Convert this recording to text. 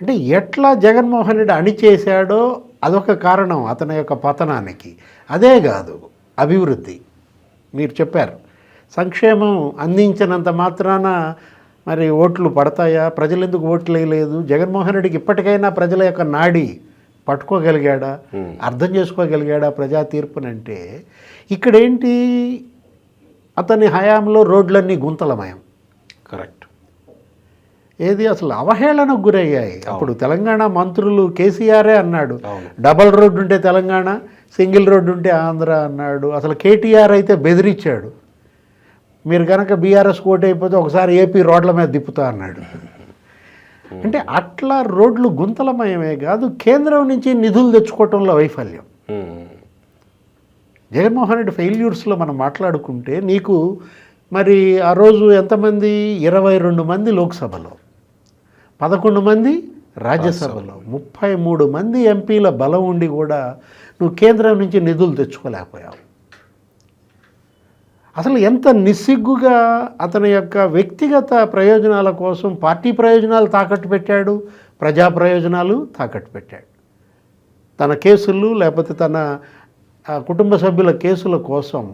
అంటే ఎట్లా జగన్మోహన్ రెడ్డి అణిచేశాడో అదొక కారణం అతని యొక్క పతనానికి. అదే కాదు అభివృద్ధి. మీరు చెప్పారు. సంక్షేమం అందించినంత మాత్రాన మరి ఓట్లు పడతాయా? ప్రజలు ఎందుకు ఓట్లు వేయలేదు? జగన్మోహన్ రెడ్డికి ఇప్పటికైనా ప్రజల యొక్క నాడి పట్టుకోగలిగాడా? అర్థం చేసుకోగలిగాడా ప్రజా తీర్పునంటే? ఇక్కడేంటి? అతని హయాంలో రోడ్లన్నీ గుంతలమయం. కరెక్ట్. ఏది అసలు అవహేళనకు గురయ్యాయి. అప్పుడు తెలంగాణ మంత్రులు కేసీఆరే అన్నాడు. డబల్ రోడ్డు ఉంటే తెలంగాణ సింగిల్ రోడ్డు ఉంటే ఆంధ్ర అన్నాడు. అసలు కేటీఆర్ అయితే బెదిరించాడు. మీరు కనుక బీఆర్ఎస్ కోట్ అయిపోతే ఒకసారి ఏపీ రోడ్ల మీద దిప్పుతా అన్నాడు. అంటే అట్లా రోడ్లు గుంతలమయమే కాదు కేంద్రం నుంచి నిధులు తెచ్చుకోవటంలో వైఫల్యం. జగన్మోహన్ రెడ్డి ఫెయిల్యూర్స్లో మనం మాట్లాడుకుంటే నీకు మరి ఆ రోజు ఎంతమంది? ఇరవై రెండు మంది లోక్సభలో. పదకొండు మంది రాజ్యసభలో ముప్పై మూడు మంది ఎంపీల బలం ఉండి కూడా నువ్వు కేంద్రం నుంచి నిధులు తెచ్చుకోలేకపోయావు. అసలు ఎంత నిస్సిగ్గుగా అతని యొక్క వ్యక్తిగత ప్రయోజనాల కోసం పార్టీ ప్రయోజనాలు తాకట్టు పెట్టాడు ప్రజా ప్రయోజనాలు తాకట్టు పెట్టాడు. తన కేసులు లేకపోతే తన కుటుంబ సభ్యుల కేసుల కోసం